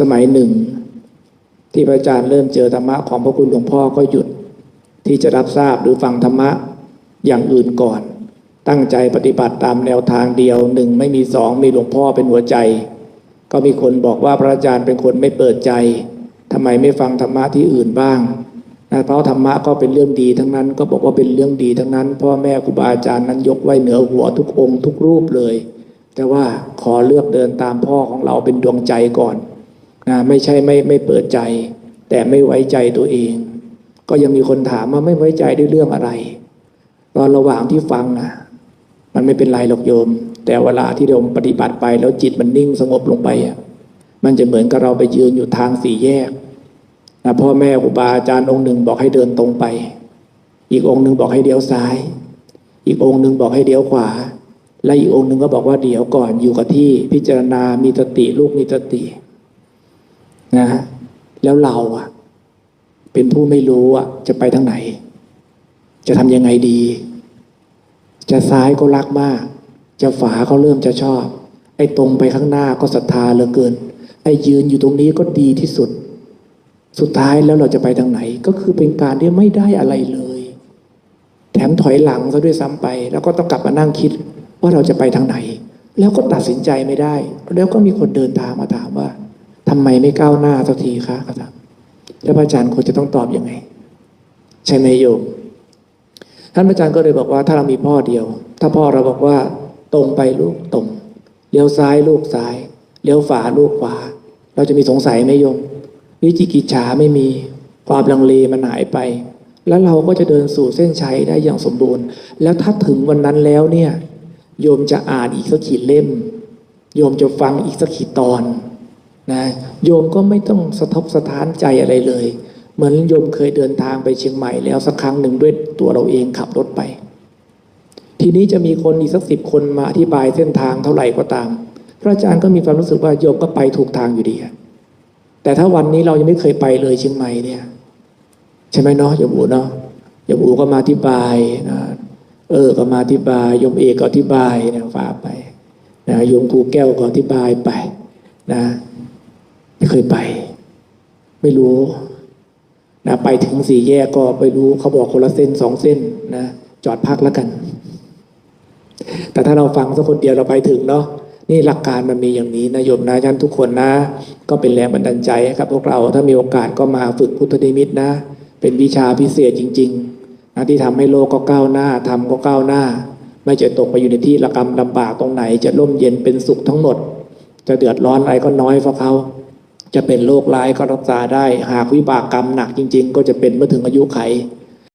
สมัยหนึ่ง ที่พระอาจารย์เริ่มเจอธรรมะของพระคุณหลวงพ่อก็หยุด ที่จะรับทราบหรือฟังธรรมะอย่างอื่นก่อน ตั้งใจปฏิบัติตามแนวทางเดียวหนึ่งไม่มีสองมีหลวงพ่อเป็นหัวใจ ก็มีคนบอกว่าพระอาจารย์เป็นคนไม่เปิดใจทำไมไม่ฟังธรรมะที่อื่นบ้างนะเพราะธรรมะก็เป็นเรื่องดีทั้งนั้นก็บอกว่าเป็นเรื่องดีทั้งนั้น พ่อแม่ครูบาอาจารย์นั้นยกไว้เหนือหัวทุกองค์ทุกรูปเลย แต่ว่าขอเลือกเดินตามพ่อของเราเป็นดวงใจก่อน นะไม่ใช่ไม่ไม่เปิดใจ แต่ไม่ไว้ใจตัวเอง ก็ยังมีคนถามว่าไม่ไว้ใจด้วยเรื่องอะไร ตอนระหว่างที่ฟังอะ มันไม่เป็นไรหรอกโยม แต่เวลาที่โยมปฏิบัติไปแล้วจิตมันนิ่งสงบลงไปอะมันจะเหมือนกับเราไปยืนอยู่ทางสี่แยกนะพ่อแม่ครูบาอาจารย์องค์หนึ่งบอกให้เดินตรงไป อีกองค์หนึ่งบอกให้เลี้ยวซ้าย อีกองค์หนึ่งบอกให้เลี้ยวขวา และอีกองค์หนึ่งก็บอกว่าเดี๋ยวก่อนอยู่กับที่พิจารณามีสติลูกมีสติ นะแล้วเราอะ เป็นผู้ไม่รู้อะ จะไปทางไหน จะทำยังไงดี จะซ้ายก็รักมาก จะฝาก็เริ่มจะชอบ ไอ้ตรงไปข้างหน้าก็ศรัทธาเหลือเกิน ไอ้ยืนอยู่ตรงนี้ก็ดีที่สุด สุดท้ายแล้วเราจะไปทางไหน ก็คือเป็นการที่ไม่ได้อะไรเลย แถมถอยหลังซะด้วยซ้ำไป แล้วก็ต้องกลับมานั่งคิดว่าเราจะไปทางไหน แล้วก็ตัดสินใจไม่ได้ แล้วก็มีคนเดินทางมาถามว่า ทำไมไม่ก้าวหน้าสักทีคะเขาถามแล้วพระอาจารย์ควรจะต้องตอบอยังไง ใช่ไหมโยมท่านอาจารย์ก็เลยบอกว่าถ้าเรามีพ่อเดียว ถ้าพ่อเราบอกว่า ตรงไปลูกตรงเลี้ยวซ้ายลูกซ้ายเลี้ยวฝาลูกขวาเราจะมีสงสัยไหมโยม วิจิกิจฉาไม่มีความลังเลมันหายไป แล้วเราก็จะเดินสู่เส้นชัยได้อย่างสมบูรณ์ แล้วถ้าถึงวันนั้นแล้วเนี่ย โยมจะอ่านอีกสักขีดเล่ม โยมจะฟังอีกสักขีดตอน นะโยมก็ไม่ต้องสะทกสะท้านใจอะไรเลย เหมือนโยมเคยเดินทางไปเชียงใหม่แล้วสักครั้งหนึ่งด้วยตัวเราเองขับรถไป ทีนี้จะมีคนอีกสักสิบคนมาอธิบายเส้นทางเท่าไหร่ก็ตาม พระอาจารย์ก็มีความรู้สึกว่าโยมก็ไปถูกทางอยู่ดีแต่ถ้าวันนี้เรายังไม่เคยไปเลยเชียงใหม่เนี่ยใช่ไหมเนาะโยมอูเนาะโยมอูก็มาอธิบายนะเออก็มาอธิบายโยมเอกก็อธิบายนะฝากไปนะโยมครูแก้วก็อธิบายไปนะ ไม่เคยไป ไม่รู้นะไปถึงสี่แยกก็ไปรู้เขาบอกคนละเส้นสองเส้นนะจอดพักแล้วกัน แต่ถ้าเราฟังสักคนเดียวเราไปถึงเนาะนี่หลักการมันมีอย่างนี้นะโยมนะท่านทุกคนนะ ก็เป็นแรงบันดาลใจให้กับ พวกเราถ้ามีโอกาสก็มาฝึกพุทธนิมิตนะ เป็นวิชาพิเศษจริงๆนะที่ทำให้โลกก็ก้าวหน้าทำก็ก้าวหน้า ไม่จะตกไปอยู่ในที่ระกรรมลำบากตรงไหน จะร่มเย็นเป็นสุขทั้งหมด จะเดือดร้อนอะไรก็น้อยเพราะเขา จะเป็นโรคร้ายก็รักษาได้ หากวิบากกรรมหนักจริง ๆ ก็จะเป็นเมื่อถึงอายุไข